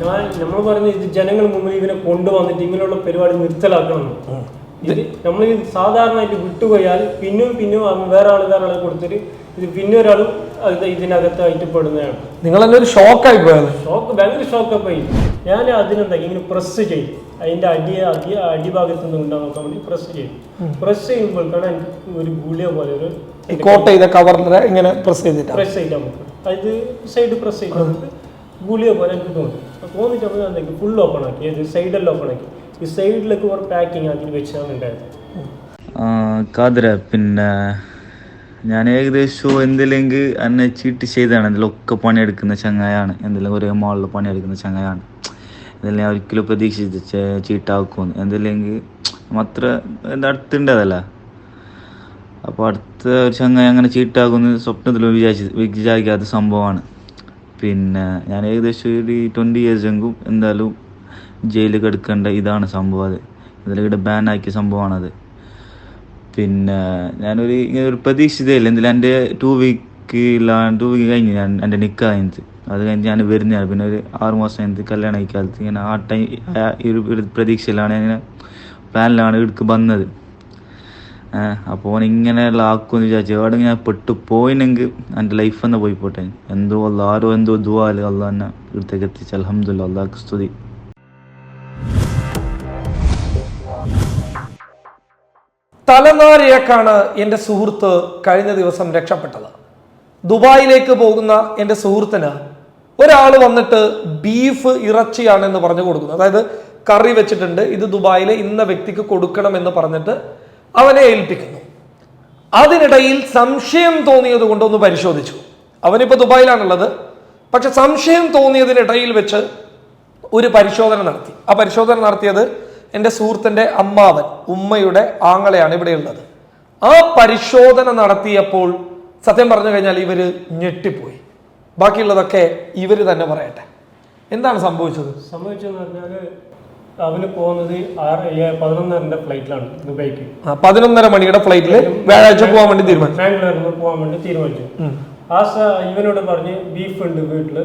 ഞാൻ നമ്മൾ പറഞ്ഞ ഇത് ജനങ്ങൾ മുമ്പിൽ ഇവനെ കൊണ്ടുവന്നിട്ട് ഇങ്ങനെയുള്ള പരിപാടി നിർത്തലാക്കണം ഇത് നമ്മൾ ഇത് സാധാരണയായിട്ട് വിട്ടുപോയാൽ പിന്നും പിന്നും അവൻ വേറെ ആൾ വേറെ ആളെ കൊടുത്തിട്ട് ഇത് പിന്നെ ഒരാളും ഇത് ഇതിനകത്തായിട്ട് പെടുന്നതാണ്. നിങ്ങൾ തന്നെ ഒരു ഷോക്കായി പോയത്. ഷോക്ക് ഭയങ്കര ഷോക്കായി പോയി ഞാൻ അതിനെന്താ ഇങ്ങനെ പ്രസ് ചെയ്യും. അതിന്റെ അടി അടി അടിഭാഗത്ത് നിന്ന് ഉണ്ടാകാൻ നോക്കാൻ വേണ്ടി പ്രസ് ചെയ്യും. പ്രസ് ചെയ്യുമ്പോൾ എനിക്ക് ഒരു ഗുളിയ പോലെ ഒരു കോട്ട ചെയ്ത കവറിനെ ഇങ്ങനെ പ്രസ് ചെയ്തിട്ട്? പ്രസ് ചെയ്താൽ നമുക്ക് അത് സൈഡ് പ്രസ് ചെയ്താൽ നമുക്ക് ഗുളിയ പോലെ എനിക്ക് തോന്നി. അത് തോന്നിട്ട് നമ്മൾ എന്താക്കി? ഫുൾ ഓപ്പൺ ആക്കി. അത് സൈഡെല്ലാം ഓപ്പൺ ആക്കി. ഈ സൈഡിലേക്ക് ഒരു പാക്കിങ് ആക്കി വെച്ചാണ് ഉണ്ടായത്. കാതിര പിന്നെ ഞാൻ ഏകദേശം എന്തില്ലെങ്കിൽ എന്നെ ചീട്ട് ചെയ്താണ് എന്തെങ്കിലും ഒക്കെ പണിയെടുക്കുന്ന ചങ്ങായാണ്. എന്തെങ്കിലും ഒരേ മാളിൽ പണിയെടുക്കുന്ന ചങ്ങായാണ്. എന്തെങ്കിലും ഞാൻ ഒരിക്കലും പ്രതീക്ഷിച്ച് ചീട്ടാക്കും എന്തില്ലെങ്കിൽ അത്ര എന്താ അടുത്തുണ്ടതല്ല. അപ്പോൾ അടുത്ത ഒരു ചങ്ങായി അങ്ങനെ ചീട്ടാക്കുമെന്ന് സ്വപ്നത്തിൽ വിചാരിച്ച് വിചാരിക്കാത്ത സംഭവമാണ്. പിന്നെ ഞാൻ ഏകദേശം ഒരു ട്വന്റി ഇയേഴ്സ് എങ്കും എന്തായാലും ജയിലിൽ കിടക്കേണ്ട ഇതാണ് സംഭവം അത്. ഇതിലൂടെ ബാൻ ആക്കിയ സംഭവമാണത്. പിന്നെ ഞാനൊരു ഇങ്ങനെ ഒരു പ്രതീക്ഷിതയില്ല എന്തായാലും എന്റെ ടു വീക്ക് ടു ഇല്ലാണ്ട് കഴിഞ്ഞ് ഞാൻ എന്റെ നിൽക്ക കഴിഞ്ഞത് അത് കഴിഞ്ഞ് ഞാൻ വരുന്നതാണ്. പിന്നെ ഒരു ആറ് മാസം കഴിഞ്ഞിട്ട് കല്യാണം കഴിക്കാലത്ത് ഇങ്ങനെ ആ ടൈം ഈ ഒരു പ്രതീക്ഷയിലാണ് ഇങ്ങനെ പ്ലാനിലാണ് എടുക്ക് വന്നത്. അപ്പോൾ ഓൻ ഇങ്ങനെയുള്ള ആക്കുമെന്ന് വിചാരിച്ചു എവിടെ ഞാൻ പെട്ടു പോയിനെങ്കിൽ എന്റെ ലൈഫ് തന്നെ പോയി പോട്ടെ. എന്തോ അല്ല ആരോ എന്തോ ദുവാൽ അല്ല എന്നെ ഇവിടത്തേക്ക് എത്തിച്ച്. അലഹമ്മദില്ല അള്ളാഹ് സ്തുതി. തലനാരിഴക്കാണ് എന്റെ സുഹൃത്ത് കഴിഞ്ഞ ദിവസം രക്ഷപ്പെട്ടത്. ദുബായിലേക്ക് പോകുന്ന എന്റെ സുഹൃത്തിന് ഒരാൾ വന്നിട്ട് ബീഫ് ഇറച്ചിയാണ് എന്ന് പറഞ്ഞു കൊടുക്കുന്നത് അതായത് കറി വെച്ചിട്ടുണ്ട് ഇത് ദുബായിലെ ഇന്ന വ്യക്തിക്ക് കൊടുക്കണം എന്ന് പറഞ്ഞിട്ട് അവനെ ഏൽപ്പിക്കുന്നു. അതിനിടയിൽ സംശയം തോന്നിയത് കൊണ്ടൊന്ന് പരിശോധിച്ചു. അവനിപ്പോൾ ദുബായിലാണുള്ളത്. പക്ഷെ സംശയം തോന്നിയതിനിടയിൽ വെച്ച് ഒരു പരിശോധന നടത്തി. ആ പരിശോധന നടത്തിയത് എന്റെ സുഹൃത്തിന്റെ അമ്മാവൻ ഉമ്മയുടെ ആങ്ങളെയാണ് ഇവിടെയുള്ളത്. ആ പരിശോധന നടത്തിയപ്പോൾ സത്യം പറഞ്ഞു കഴിഞ്ഞാൽ ഇവർ ഞെട്ടിപ്പോയി. ബാക്കിയുള്ളതൊക്കെ ഇവർ തന്നെ പറയട്ടെ. എന്താണ് സംഭവിച്ചത്? സംഭവിച്ചതെന്ന് പറഞ്ഞാൽ അവന് പോകുന്നത് ആറ് പതിനൊന്നരന്റെ ഫ്ലൈറ്റിലാണ് ദുബൈക്ക് പതിനൊന്നര മണിയുടെ ഫ്ലൈറ്റിൽ വ്യാഴാഴ്ച പോകാൻ വേണ്ടി തീരുമാനിച്ചു. ബാംഗ്ലൂരിൽ നിന്ന് പോകാൻ വേണ്ടി തീരുമാനിച്ചു. ആ സ ഇവനോട് പറഞ്ഞ് ബീഫ് ഉണ്ട് വീട്ടിൽ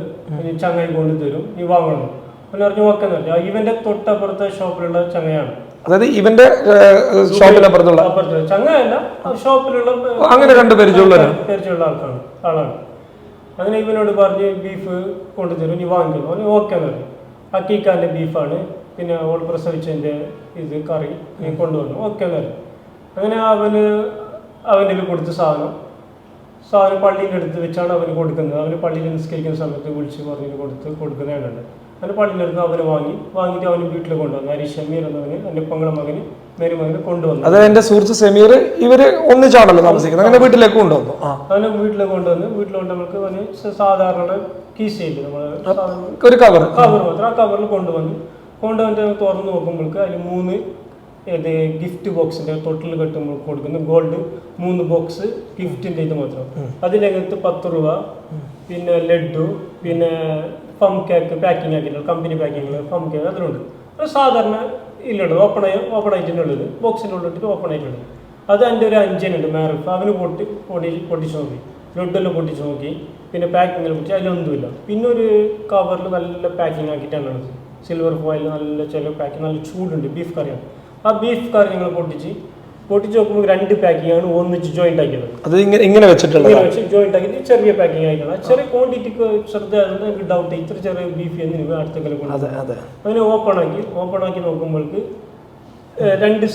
നീ ചങ്ങായി കൊണ്ട് തരും നീ വാങ്ങണം. അവന് പറഞ്ഞു ഓക്കെ എന്ന് പറഞ്ഞു. ഇവന്റെ തൊട്ടപ്പുറത്തെ ഷോപ്പിലുള്ള ചങ്ങയാണ് അതായത് ഇവന്റെ ഷോപ്പിനപ്പുറത്തുള്ള പറഞ്ഞുള്ള ചങ്ങയല്ല ഷോപ്പിലുള്ള അങ്ങനെ രണ്ട് പരിചയമുള്ളവരാണ്. പരിചയമുള്ള ആൾക്കാണ് ആളാണ്. അങ്ങനെ ഇവനോട് പറഞ്ഞ് ബീഫ് കൊണ്ടുതരും നീ വാങ്ങിക്കോ. അവന് ഓക്കെ എന്ന് പറഞ്ഞു അക്കീക്കാന്റെ ബീഫാണ് പിന്നെ ഓൾ പ്രസവിച്ചതിന്റെ ഇത് കറി നീ കൊണ്ടുവന്നു ഓക്കെ എന്ന് പറഞ്ഞു അങ്ങനെ അവന് അവന്റെ കൊടുത്ത സാധനം സാധനം പള്ളിയിൽ അടുത്ത് വെച്ചാണ് അവന് കൊടുക്കുന്നത്. അവന് പള്ളിയിൽ നിസ്കരിക്കുന്ന സമയത്ത് വിളിച്ച് പറഞ്ഞിട്ട് കൊടുത്ത് കൊടുക്കുന്നതാണ് അവന് പള്ളിയുടെ അടുത്ത് അവന് വാങ്ങി വാങ്ങിയിട്ട് അവന് വീട്ടിൽ കൊണ്ടുവന്നു. ഹരി ഷമീർ എന്നവന് എന്റെ പങ്കള മകന് മേരുമകന് കൊണ്ടുവന്നു. അതായത് എന്റെ സുഹൃത്ത് സമീർ ഇവർ ഒന്നിച്ചാണല്ലോ താമസിക്കുന്നത്. അങ്ങനെ വീട്ടിലേക്ക് കൊണ്ടുവന്നു. അവന് വീട്ടിലേക്ക് കൊണ്ടുവന്ന് വീട്ടിൽ കൊണ്ടുവന്നവർക്ക് അവന് സാധാരണ കീശയില്ല നമ്മൾ ഒരു കവർ കവർ മാത്രം ആ കവറിൽ കൊണ്ടുവന്നു കൊണ്ടുവന്നിട്ട് തുറന്ന് നോക്കുമ്പോൾക്ക് അതിൽ മൂന്ന് ഇത് ഗിഫ്റ്റ് ബോക്സിന്റെ തൊട്ടിൽ കെട്ടുമ്പോൾ കൊടുക്കുന്ന. ഗോൾഡ് മൂന്ന് ബോക്സ് ഗിഫ്റ്റിന്റെ ഇത് മാത്രം. അതിനകത്ത് പത്ത് രൂപ പിന്നെ ലഡു പിന്നെ ഫം കേക്ക് പാക്കിംഗ് ആക്കിയിട്ടുള്ള കമ്പനി പാക്കിംഗ് ഫം കേക്ക് അതിലുണ്ട്. അത് സാധാരണ ഇല്ലുള്ളത് ഓപ്പൺ ആയി ഓപ്പൺ ആയിട്ടുള്ളത് ബോക്സിന്റെ ഉള്ളിട്ട് ഓപ്പൺ ആയിട്ടുള്ളത് അത് എന്റെ ഒരു അഞ്ചനുണ്ട് മാറിഫ് അവന് പൊട്ടി പൊടി പൊട്ടിച്ച് നോക്കി. ലഡുവെല്ലാം പൊട്ടിച്ച് നോക്കി. പിന്നെ പാക്കിങ്ങിൽ പൊട്ടി അതിലൊന്നുമില്ല പിന്നെ ഒരു കവറിൽ നല്ല പാക്കിംഗ് ആക്കിയിട്ടാണ് ഉള്ളത്. സിൽവർ ഫോയിൽ നല്ല ചില പാക്കിംഗ് നല്ല ചൂടുണ്ട്. ബീഫ് കറിയാണ് ആ ബീഫ് കറി ഞങ്ങൾ പൊട്ടിച്ച് പൊട്ടിച്ച് നോക്കുമ്പോൾ രണ്ട് പാക്കിംഗ് ആണ് ഒന്നിച്ച് ജോയിന്റ് ആക്കിയത്. അത് ഇങ്ങനെ ഇങ്ങനെ വെച്ചിട്ടുള്ളത്? ഇങ്ങനെ വെച്ച് ജോയിന്റ് ആക്കി ചെറിയ പാക്കിംഗ് ആയിട്ടുള്ള. ചെറിയ ക്വാണ്ടിറ്റിക്ക് ശ്രദ്ധ എനിക്ക് ഡൗട്ട് ഇത്ര ചെറിയ ബീഫ് എന്ന് അടുത്ത കല കൊണ്ട് അതെ അതെ. അതിനെ ഓപ്പൺ ആക്കി ഓപ്പൺ ആക്കി നോക്കുമ്പോൾക്ക് രണ്ട്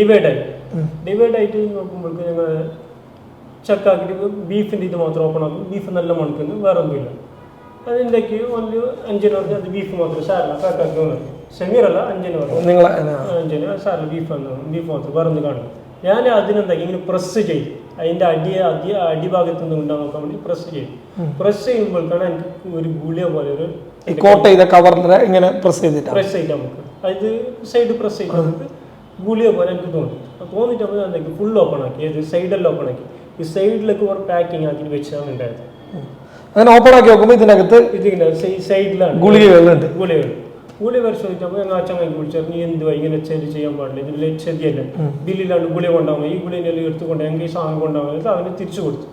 ഡിവൈഡ് ആയി. ഡിവൈഡ് ആയിട്ട് നോക്കുമ്പോൾക്ക് ഞങ്ങൾ ചക്കാക്കിട്ട് ബീഫിന്റെ ഇത് മാത്രം ഓപ്പൺ ആക്കും. ബീഫ് നല്ല മണക്കുന്നു വേറെ ഒന്നുമില്ല അതിന്റെക്ക് ഒരു അഞ്ചിന് പറഞ്ഞ് അത് ബീഫ് മാത്രം സാരല്ല കാക്കാക്കി സെമീറല്ല അഞ്ചിന് പറഞ്ഞു. നിങ്ങളെ സാരല്ല ബീഫ് എന്നാണ് ബീഫ് മാത്രം പറഞ്ഞു കാണും. ഞാൻ അതിനെന്താ ഇങ്ങനെ പ്രസ് ചെയ്തു അതിന്റെ അടി അടി അടിഭാഗത്ത് നിന്ന് ഉണ്ടാകാൻ നോക്കാൻ വേണ്ടി പ്രസ് ചെയ്തു പ്രസ് ചെയ്യുമ്പോഴേക്കാണ് എനിക്ക് ഒരു ഗുളിയ പോലെ ഒരു ഈ കോട്ട് ചെയ്ത കവർ ഇങ്ങനെ പ്രസ് ചെയ്തിട്ട്? പ്രസ് ചെയ്താൽ നമുക്ക്. അത് സൈഡ് പ്രസ് ചെയ്താൽ നമുക്ക് ഗുളിയ പോലെ എനിക്ക് തോന്നി. അപ്പോൾ ഞാൻ എന്തൊക്കെ ഫുൾ ഓപ്പൺ ആക്കി. അത് സൈഡെല്ലാം ഓപ്പൺ ആക്കി. ഈ സൈഡിലേക്ക് ഒരു പാക്കിംഗ് ആക്കി വെച്ചാണ് ഉണ്ടായത്. അങ്ങനെ ഓപ്പൺ ആക്കി നോക്കുമ്പോൾ ഇതിനകത്ത് ഇതിങ്ങനെ സൈഡിലാണ് ഗുളികകളുണ്ട്. ഗുളികകൾ ഗുളി പരിശോധിച്ചപ്പോൾ ഞങ്ങൾ അച്ഛൻ വിളിച്ചു നീ എന്തുവാ ഇങ്ങനെ ചെടി ചെയ്യാൻ പാടില്ല? ഇതിൽ ചെതിയല്ല ബില്ലിലാണ് ഗുളി കൊണ്ടാകുമ്പോൾ ഈ ഗുളിനെ എടുത്തു ഞങ്ങൾക്ക് ഈ സാധനം കൊണ്ടാകുമ്പോൾ അവന് തിരിച്ചു കൊടുത്തു.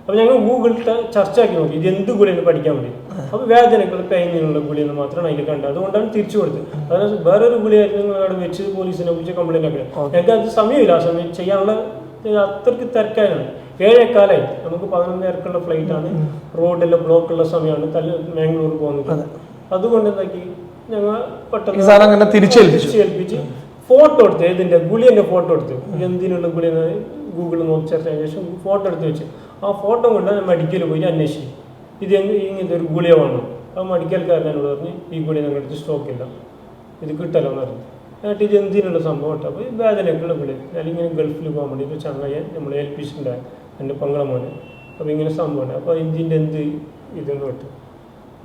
അപ്പോൾ ഞങ്ങൾ ഗൂഗിളിൽ ചർച്ച ആക്കി നോക്കി. ഇത് എന്ത് ഗുളിയെന്ന് പഠിക്കാൻ വേണ്ടി? അപ്പോൾ വേദനകൾ പെയിനുള്ള ഗുളിയെന്ന് മാത്രമാണ് അതിൽ കണ്ടത്. അതുകൊണ്ടാണ് തിരിച്ചു കൊടുത്തത് അതായത് വേറൊരു ഗുളിയായിരുന്നു അവിടെ വെച്ച് പോലീസിനെ കുറിച്ച് കംപ്ലൈന്റ് ആക്കി ഞങ്ങൾക്ക് അത് സമയമില്ല. ആ സമയം ചെയ്യാനുള്ള അത്രയ്ക്ക് തിരക്കാനാണ് ഏഴേക്കാലായി നമുക്ക് പതിനൊന്നേരക്കുള്ള തിരക്കുള്ള ഫ്ലൈറ്റാണ് റോഡെല്ലാം ബ്ലോക്കുള്ള സമയമാണ്. തല മാംഗ്ലൂർ പോകുന്നത്. അതുകൊണ്ട് എന്താക്കി? ഞങ്ങൾ പെട്ടെന്ന് അങ്ങനെ തിരിച്ചേൽപ്പിച്ചു തിരിച്ചേൽപ്പിച്ച് ഫോട്ടോ എടുത്ത് ഇതിന്റെ ഗുളിയന്റെ ഫോട്ടോ എടുത്തു. എന്തിനുള്ള ഗുളി ഗൂഗിളിൽ നോക്കി ചേർത്തതിന് ശേഷം ഫോട്ടോ എടുത്ത് വെച്ച്. ആ ഫോട്ടോ കൊണ്ട് ഞാൻ മെഡിക്കലിൽ പോയി അന്വേഷിച്ചു. ഇത് ഇങ്ങനത്തെ ഒരു ഗുളിയ വേണം. ആ മെഡിക്കൽക്കാരനോട് പറഞ്ഞ് ഈ ഗുളിയ ഞങ്ങളുടെ അടുത്ത് സ്റ്റോക്ക് ഇല്ല. ഇത് കിട്ടല്ലോ എന്ന് പറഞ്ഞു എന്നിട്ട് ഇത് എന്തിനുള്ള സംഭവം കേട്ടോ? അപ്പോൾ ഈ ഗുളി ഗുളിയ ഇങ്ങനെ ഗൾഫിൽ പോകാൻ വേണ്ടി ഇപ്പോൾ ചങ്ങയെ നമ്മൾ ഏൽപ്പിച്ചിട്ടുണ്ടായി. എന്റെ പങ്ങള മോനെ. അപ്പോൾ ഇങ്ങനെ സംഭവമുണ്ട് അപ്പോൾ ഇതിന്റെ എന്ത് ഇതെന്ന് തൊട്ട്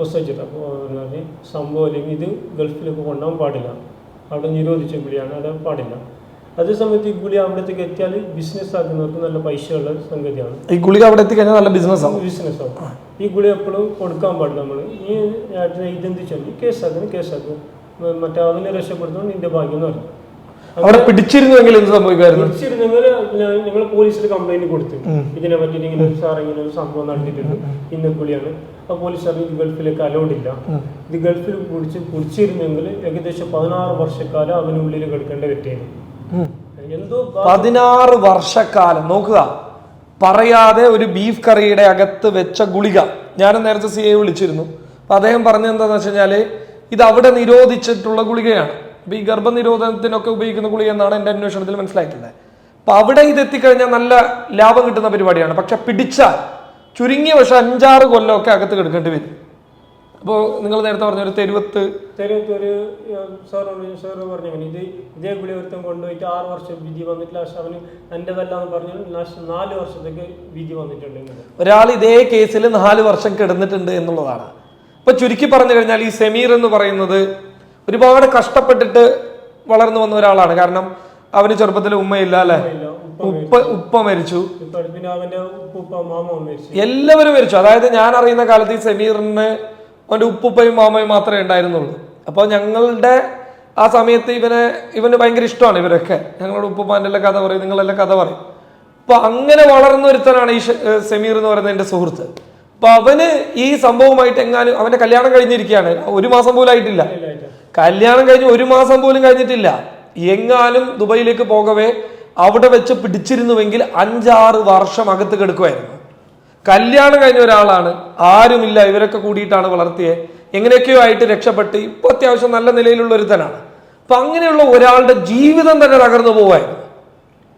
പ്രസവിച്ചിട്ട്. അപ്പോൾ പറഞ്ഞ് സംഭവം അല്ലെങ്കിൽ ഇത് ഗൾഫിലേക്ക് കൊണ്ടുപോകാൻ പാടില്ല. അവിടെ നിരോധിച്ച ഗുളിയാണ് അത് പാടില്ല. അതേ സമയത്ത് ഈ ഗുളി അവിടത്തേക്ക് എത്തിയാൽ ബിസിനസ് ആക്കുന്നവർക്ക് നല്ല പൈസയുള്ള സംഗതിയാണ്. ഈ ഗുളിക അവിടെ എത്തിക്കഴിഞ്ഞാൽ നല്ല ബിസിനസ് ആവും. ബിസിനസ് ആവും. ഈ ഗുളി എപ്പോഴും കൊടുക്കാൻ പാടില്ല നമ്മൾ ഈ ഇതെന്ത് ചെയ്യും കേസാക്കുന്നു കേസാക്കും മറ്റേ അതിനെ രക്ഷപ്പെടുത്തുകൊണ്ട് നിന്റെ ഭാഗ്യം എന്ന് പറഞ്ഞു അവിടെ പിടിച്ചിരുന്നുവെങ്കിൽ എന്ത് സംഭവിക്കായിരുന്നു നിങ്ങൾ നിങ്ങൾ പോലീസിൽ കംപ്ലൈന്റ് കൊടുത്തു ഇതിനെ പറ്റിയിട്ട് ഇങ്ങനെ ഒരു സാർ ഇങ്ങനെ ഒരു സംഭവം നടത്തിയിട്ടുണ്ട്. ഇന്ന കുളിയാണ് ആ പോലീസ് ഇത് ഗൾഫിലേക്ക് അലൗഡ് ഇല്ല. ഇത് ഗൾഫിൽ പിടിച്ച് പിടിച്ചിരുന്നെങ്കിൽ ഏകദേശം പതിനാറ് വർഷക്കാലം അവനുള്ളിൽ കിടക്കേണ്ട പറ്റിയാണ് എന്തോ പതിനാറ് വർഷക്കാലം. നോക്കുക. പറയാതെ ഒരു ബീഫ് കറിയുടെ അകത്ത് വെച്ച ഗുളിക. ഞാൻ നേരത്തെ സി എ വിളിച്ചിരുന്നു. അപ്പൊ അദ്ദേഹം പറഞ്ഞെന്താന്ന് എന്താണെന്ന് വെച്ച് കഴിഞ്ഞാൽ ഇത് അവിടെ നിരോധിച്ചിട്ടുള്ള ഗുളികയാണ്. അപ്പൊ ഈ ഗർഭനിരോധനത്തിനൊക്കെ ഉപയോഗിക്കുന്ന ഗുളിക എന്നാണ് എന്റെ അന്വേഷണത്തിൽ മനസ്സിലായിട്ടുള്ളത്. അപ്പൊ അവിടെ ഇത് എത്തിക്കഴിഞ്ഞാൽ നല്ല ലാഭം കിട്ടുന്ന പരിപാടിയാണ്. പക്ഷെ പിടിച്ചാൽ ചുരുങ്ങിയ പക്ഷെ അഞ്ചാറ് കൊല്ലമൊക്കെ അകത്ത് കിടക്കേണ്ടി വരും. അപ്പോൾ നിങ്ങൾ നേരത്തെ പറഞ്ഞ ഒരു തെരുവത്ത് തെരുവത്ത് ഒരു സാർ സാർ പറഞ്ഞു ഇത് ഇതേ ഗുളി ഒരുത്തം കൊണ്ടുപോയിട്ട് ആറ് വർഷം വിധി വന്നിട്ട് ലാസ്റ്റ് അവന് എന്റെതല്ലാന്ന് പറഞ്ഞു ലാസ്റ്റ് നാല് വർഷത്തേക്ക് വിധി വന്നിട്ടുണ്ട് ഒരാൾ ഇതേ കേസിൽ നാല് വർഷം കിടന്നിട്ടുണ്ട് എന്നുള്ളതാണ്. ഇപ്പൊ ചുരുക്കി പറഞ്ഞു കഴിഞ്ഞാൽ ഈ സെമീർ എന്ന് പറയുന്നത് ഒരുപാട് കഷ്ടപ്പെട്ടിട്ട് വളർന്നു വന്ന ഒരാളാണ്. കാരണം അവന് ചെറുപ്പത്തിൽ ഉമ്മയില്ല അല്ലെ? ഉപ്പ ഉപ്പ മരിച്ചു. എല്ലാവരും മരിച്ചു. അതായത് ഞാൻ അറിയുന്ന കാലത്ത് ഈ സെമീറിന് അവന്റെ ഉപ്പുപ്പയും മാമയും മാത്രമേ ഉണ്ടായിരുന്നുള്ളൂ. അപ്പോൾ ഞങ്ങളുടെ ആ സമയത്ത് ഇവനെ ഇവന് ഭയങ്കര ഇഷ്ടമാണ് ഇവരൊക്കെ. ഞങ്ങളുടെ ഉപ്പുപ്പാന്റെ എല്ലാം കഥ പറയും നിങ്ങളെല്ലാം കഥ പറയും. അപ്പൊ അങ്ങനെ വളർന്ന ഒരുത്തനാണ് ഈ സെമീർ എന്ന് പറയുന്ന എന്റെ സുഹൃത്ത്. അപ്പൊ അവന് ഈ സംഭവമായിട്ട് എങ്ങാനും അവന്റെ കല്യാണം കഴിഞ്ഞിരിക്കുകയാണ്. ഒരു മാസം പോലും ആയിട്ടില്ല. കല്യാണം കഴിഞ്ഞ് ഒരു മാസം പോലും കഴിഞ്ഞിട്ടില്ല. എങ്ങാനും ദുബൈയിലേക്ക് പോകവേ അവിടെ വെച്ച് പിടിച്ചിരുന്നുവെങ്കിൽ അഞ്ചാറ് വർഷം അകത്ത് കിടക്കുമായിരുന്നു കല്യാണം കഴിഞ്ഞ ഒരാളാണ്. ആരുമില്ല. ഇവരൊക്കെ കൂടിയിട്ടാണ് വളർത്തിയത് എങ്ങനെയൊക്കെയോ ആയിട്ട് രക്ഷപ്പെട്ട് ഇപ്പൊ അത്യാവശ്യം നല്ല നിലയിലുള്ള ഒരുത്തനാണ്. അപ്പൊ അങ്ങനെയുള്ള ഒരാളുടെ ജീവിതം തന്നെ തകർന്നു പോവായിരുന്നു.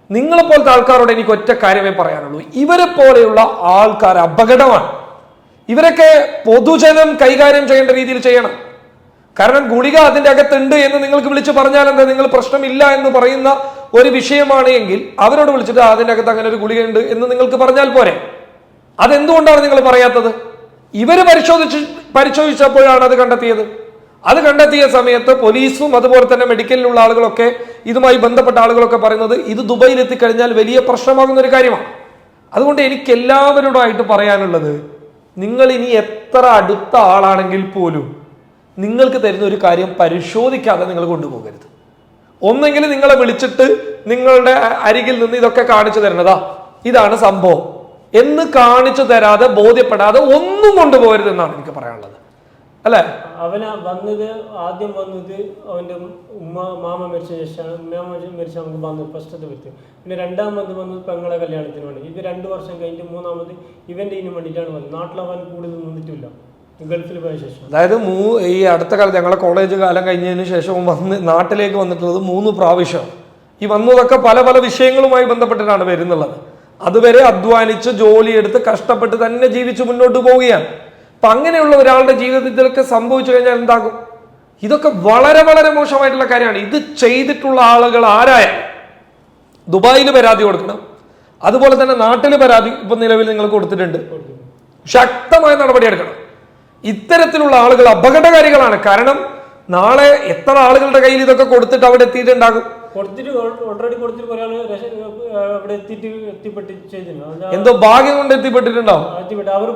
നിങ്ങളെപ്പോലത്തെ ആൾക്കാരോട് എനിക്ക് ഒറ്റ കാര്യമേ പറയാനുള്ളൂ. ഇവരെ പോലെയുള്ള ആൾക്കാർ അപകടമാണ്. ഇവരൊക്കെ പൊതുജനം കൈകാര്യം ചെയ്യേണ്ട രീതിയിൽ ചെയ്യണം. കാരണം ഗുളിക അതിന്റെ അകത്തുണ്ട് എന്ന് നിങ്ങൾക്ക് വിളിച്ച് പറഞ്ഞാൽ എന്താ നിങ്ങൾ പ്രശ്നമില്ല എന്ന് പറയുന്ന ഒരു വിഷയമാണ് എങ്കിൽ അവരോട് വിളിച്ചിട്ട് അതിന്റെ അകത്ത് അങ്ങനെ ഒരു ഗുളിക ഉണ്ട് എന്ന് നിങ്ങൾക്ക് പറഞ്ഞാൽ പോരെ. അതെന്തുകൊണ്ടാണ് നിങ്ങൾ പറയാത്തത്? ഇവർ പരിശോധിച്ച് പരിശോധിച്ചപ്പോഴാണ് അത് കണ്ടെത്തിയത്. അത് കണ്ടെത്തിയ സമയത്ത് പോലീസും അതുപോലെ തന്നെ മെഡിക്കലിലുള്ള ആളുകളൊക്കെ ഇതുമായി ബന്ധപ്പെട്ട ആളുകളൊക്കെ പറയുന്നത് ഇത് ദുബൈയിൽ എത്തിക്കഴിഞ്ഞാൽ വലിയ പ്രശ്നമാകുന്ന ഒരു കാര്യമാണ്. അതുകൊണ്ട് എനിക്ക് എല്ലാവരോടായിട്ട് പറയാനുള്ളത് നിങ്ങൾ ഇനി എത്ര അടുത്ത ആളാണെങ്കിൽ പോലും നിങ്ങൾക്ക് തരുന്ന ഒരു കാര്യം പരിശോധിക്കാതെ നിങ്ങൾ കൊണ്ടുപോകരുത്. ഒന്നെങ്കിൽ നിങ്ങളെ വിളിച്ചിട്ട് നിങ്ങളുടെ അരികിൽ നിന്ന് ഇതൊക്കെ കാണിച്ചു തരണതാ ഇതാണ് സംഭവം. എന്ന് കാണിച്ചു തരാതെ ബോധ്യപ്പെടാതെ ഒന്നും കൊണ്ടുപോകരുത് എന്നാണ് എനിക്ക് പറയാനുള്ളത്. അല്ലെ? അവന് വന്നത് ആദ്യം വന്നത് അവന്റെ ഉമ്മ മാമ മരിച്ച ശേഷമാണ്. മാമ മരിച്ച നമുക്ക് വന്നത് ഫസ്റ്റത്തെ വ്യക്തി. പിന്നെ രണ്ടാമത് വന്നത് പെങ്ങളെ കല്യാണത്തിന് വേണ്ടി. ഇത് രണ്ട് വർഷം കഴിഞ്ഞിട്ട് മൂന്നാമത് ഇവന്റെ ഇതിന് വേണ്ടിയിട്ടാണ് വന്നത്. നാട്ടിൽ അവൻ കൂടുതൽ നിന്നിട്ടില്ല. അതായത് മൂ ഈ അടുത്ത കാലത്ത് ഞങ്ങളെ കോളേജ് കാലം കഴിഞ്ഞതിന് ശേഷം വന്ന് നാട്ടിലേക്ക് വന്നിട്ടുള്ളത് മൂന്ന് പ്രാവശ്യം. ഈ വന്നതൊക്കെ പല പല വിഷയങ്ങളുമായി ബന്ധപ്പെട്ടിട്ടാണ് വരുന്നുള്ളത്. അതുവരെ അധ്വാനിച്ച് ജോലിയെടുത്ത് കഷ്ടപ്പെട്ട് തന്നെ ജീവിച്ച് മുന്നോട്ട് പോവുകയാണ്. അപ്പൊ അങ്ങനെയുള്ള ഒരാളുടെ ജീവിതത്തിലൊക്കെ സംഭവിച്ചു കഴിഞ്ഞാൽ എന്താകും? ഇതൊക്കെ വളരെ വളരെ മോശമായിട്ടുള്ള കാര്യമാണ്. ഇത് ചെയ്തിട്ടുള്ള ആളുകൾ ആരായ? ദുബായിൽ പരാതി കൊടുക്കണം. അതുപോലെ തന്നെ നാട്ടിൽ പരാതി ഇപ്പൊ നിലവിൽ നിങ്ങൾ കൊടുത്തിട്ടുണ്ട്. ശക്തമായ നടപടിയെടുക്കണം. ഇത്തരത്തിലുള്ള ആളുകൾ അപകടകാരികളാണ്. കാരണം നാളെ എത്ര ആളുകളുടെ കയ്യിൽ ഇതൊക്കെ കൊടുത്തിട്ട് അവിടെ എത്തിയിട്ടുണ്ടാകും? എന്തോ ഭാഗ്യം കൊണ്ട് എത്തിപ്പെട്ടിട്ടുണ്ടാവും. എത്തിപ്പെട്ട്. അവർ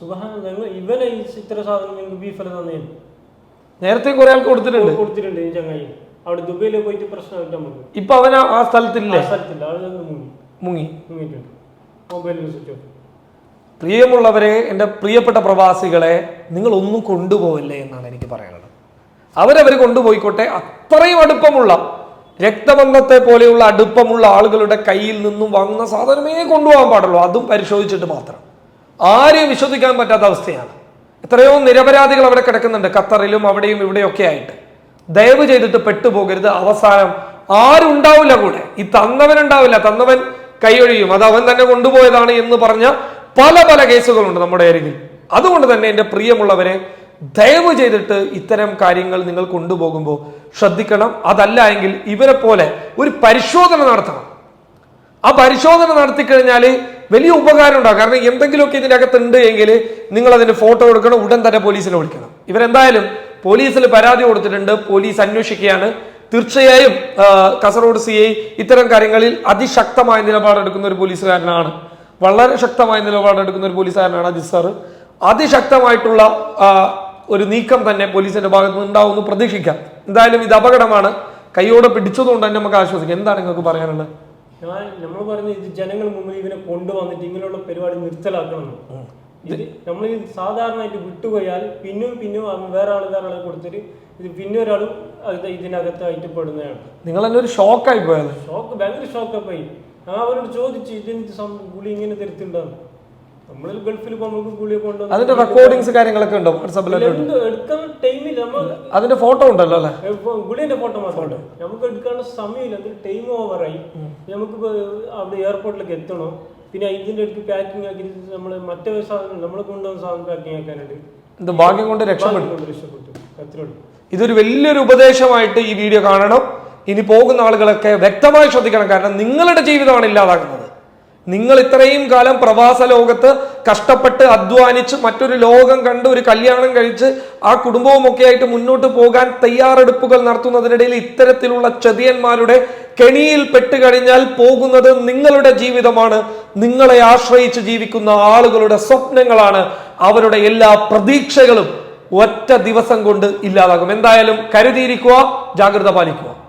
സുഖാന ഇവനെ ഈ ഇത്ര സാധനം ബീഫല്ല തന്നേന്. നേരത്തെ കുറെ ആൾ കൊടുത്തിട്ടുണ്ട്. കൊടുത്തിട്ടുണ്ട് ചങ്ങായി. അവിടെ ദുബൈയിൽ പോയിട്ട് പ്രശ്നമായിട്ട് നമുക്ക്. ഇപ്പൊ അവൻ ആ- സ്ഥലത്തില്ലേ? സ്ഥലത്തില്ല. മുങ്ങി. മുങ്ങിയിട്ടുണ്ട്. മൊബൈലിൽ സ്വിച്ച് ഓഫ് പ്രിയമുള്ളവരെ എന്റെ പ്രിയപ്പെട്ട പ്രവാസികളെ നിങ്ങളൊന്നും കൊണ്ടുപോകല്ലേ എന്നാണ് എനിക്ക് പറയാനുള്ളത്. അവരവർ കൊണ്ടുപോയിക്കോട്ടെ അത്രയും അടുപ്പമുള്ള രക്തബന്ധത്തെ പോലെയുള്ള അടുപ്പമുള്ള ആളുകളുടെ കയ്യിൽ നിന്നും വാങ്ങുന്ന സാധനമേ കൊണ്ടുപോകാൻ പാടുള്ളൂ. അതും പരിശോധിച്ചിട്ട് മാത്രം. ആരെയും വിശ്വസിക്കാൻ പറ്റാത്ത അവസ്ഥയാണ്. എത്രയോ നിരപരാധികൾ അവിടെ കിടക്കുന്നുണ്ട് ഖത്തറിലും അവിടെയും ഇവിടെയൊക്കെ ആയിട്ട്. ദയവ് ചെയ്തിട്ട് പെട്ടുപോകരുത്. അവസാനം ആരുണ്ടാവില്ല കൂടെ? ഈ തന്നവൻ ഉണ്ടാവില്ല തന്നവൻ കൈയൊഴിയും അത് അവൻ തന്നെ കൊണ്ടുപോയതാണ് എന്ന് പറഞ്ഞ പല പല കേസുകളുണ്ട് നമ്മുടെ അരികിൽ. അതുകൊണ്ട് തന്നെ എന്റെ പ്രിയമുള്ളവരെ ദയവ് ചെയ്തിട്ട് ഇത്തരം കാര്യങ്ങൾ നിങ്ങൾ കൊണ്ടുപോകുമ്പോൾ ശ്രദ്ധിക്കണം. അതല്ല എങ്കിൽ ഇവരെ പോലെ ഒരു പരിശോധന നടത്തണം. ആ പരിശോധന നടത്തി കഴിഞ്ഞാൽ വലിയ ഉപകാരം ഉണ്ടാകും. കാരണം എന്തെങ്കിലുമൊക്കെ ഇതിന്റെ അകത്തുണ്ട് എങ്കിൽ നിങ്ങൾ അതിന്റെ ഫോട്ടോ എടുക്കണം ഉടൻ തന്നെ പോലീസിനെ വിളിക്കണം. ഇവരെന്തായാലും പോലീസിൽ പരാതി കൊടുത്തിട്ടുണ്ട്. പോലീസ് അന്വേഷിക്കുകയാണ്. തീർച്ചയായും കാസർഗോഡ് സി ഐ ഇത്തരം കാര്യങ്ങളിൽ അതിശക്തമായ നിലപാടെടുക്കുന്ന ഒരു പോലീസുകാരനാണ്. വളരെ ശക്തമായ നിലപാടെടുക്കുന്ന ഒരു പോലീസുകാരനാണ് അജിത് സാറ്. അതിശക്തമായിട്ടുള്ള ഒരു നീക്കം തന്നെ പോലീസിന്റെ ഭാഗത്ത് നിന്ന് ഉണ്ടാവുമെന്ന് പ്രതീക്ഷിക്കാം. എന്തായാലും ഇത് അപകടമാണ്. കൈയോടെ പിടിച്ചതുകൊണ്ട് തന്നെ നമുക്ക് ആശ്വസിക്കാം. എന്താണ് നിങ്ങൾക്ക് പറയാനുള്ളത്? ഞാൻ നമ്മൾ പറയുന്നത് ഇത് ജനങ്ങൾ മുമ്പിൽ ഇവനെ കൊണ്ടുവന്നിട്ട് ഇങ്ങനെയുള്ള പരിപാടി നിർത്തലാക്കണം. ഇത് നമ്മൾ ഇത് സാധാരണയായിട്ട് വിട്ടുപോയാൽ പിന്നും പിന്നും വേറെ ആൾ വേറെ ആളെ കൊടുത്തിട്ട് ഇത് പിന്നെ ഒരാളും ഇതിനകത്ത് ഇതിനകത്തായിട്ട് പെടുന്നതാണ്. നിങ്ങൾ തന്നെ ഒരു ഷോക്കായി പോയത്. ഷോക്ക് ഭയങ്കര ഷോക്കായി പോയി. അവരോട് ചോദിച്ചു ഇതിന് സം- ഗുളി ഇങ്ങനെ തരുത്തുണ്ടാവും നമ്മൾ ഗൾഫിൽ പോകുമ്പോൾ നമുക്ക് ഗുളിയെ കൊണ്ടുവന്ന് അതിന്റെ റെക്കോർഡിങ്സ് കാര്യങ്ങളൊക്കെ ഉണ്ടോ വാട്സാപ്പിലൊക്കെ എടുക്കാൻ ടൈമില്ല നമ്മൾ അതിന്റെ ഫോട്ടോ ഉണ്ടല്ലോ അല്ലെ? ഗുളിന്റെ ഫോട്ടോ മാത്രം നമുക്ക് എടുക്കാനുള്ള സമയമില്ല. എന്തൊരു ടൈം ഓവറായി നമുക്ക് അവിടെ എയർപോർട്ടിലേക്ക് എത്തണോ. പിന്നെ ഇതിന്റെ അടുത്ത് പാക്കിംഗ് ആക്കി നമ്മൾ മറ്റേ സാധനം നമ്മൾ കൊണ്ടുവന്ന സാധനം പാക്കിംഗ് ആക്കാനുണ്ട്. ഇത് ഭാഗ്യം കൊണ്ട് രക്ഷപ്പെട്ടു. രക്ഷപ്പെട്ടു അത്രയുള്ളൂ ഇതൊരു വലിയൊരു ഉപദേശമായിട്ട് ഈ വീഡിയോ കാണണം. ഇനി പോകുന്ന ആളുകളൊക്കെ വ്യക്തമായി ശ്രദ്ധിക്കണം. കാരണം നിങ്ങളുടെ ജീവിതമാണ് ഇല്ലാതാകുന്നത്. നിങ്ങൾ ഇത്രയും കാലം പ്രവാസ ലോകത്ത് കഷ്ടപ്പെട്ട് അധ്വാനിച്ച് മറ്റൊരു ലോകം കണ്ട് ഒരു കല്യാണം കഴിച്ച് ആ കുടുംബവും ഒക്കെ ആയിട്ട് മുന്നോട്ട് പോകാൻ തയ്യാറെടുപ്പുകൾ നടത്തുന്നതിനിടയിൽ ഇത്തരത്തിലുള്ള ചെതിയന്മാരുടെ കെണിയിൽ പെട്ടുകഴിഞ്ഞാൽ പോകുന്നത് നിങ്ങളുടെ ജീവിതമാണ്. നിങ്ങളെ ആശ്രയിച്ച് ജീവിക്കുന്ന ആളുകളുടെ സ്വപ്നങ്ങളാണ്. അവരുടെ എല്ലാ പ്രതീക്ഷകളും ഒറ്റ ദിവസം കൊണ്ട് ഇല്ലാതാകും. എന്തായാലും കരുതിയിരിക്കുക ജാഗ്രത പാലിക്കുക.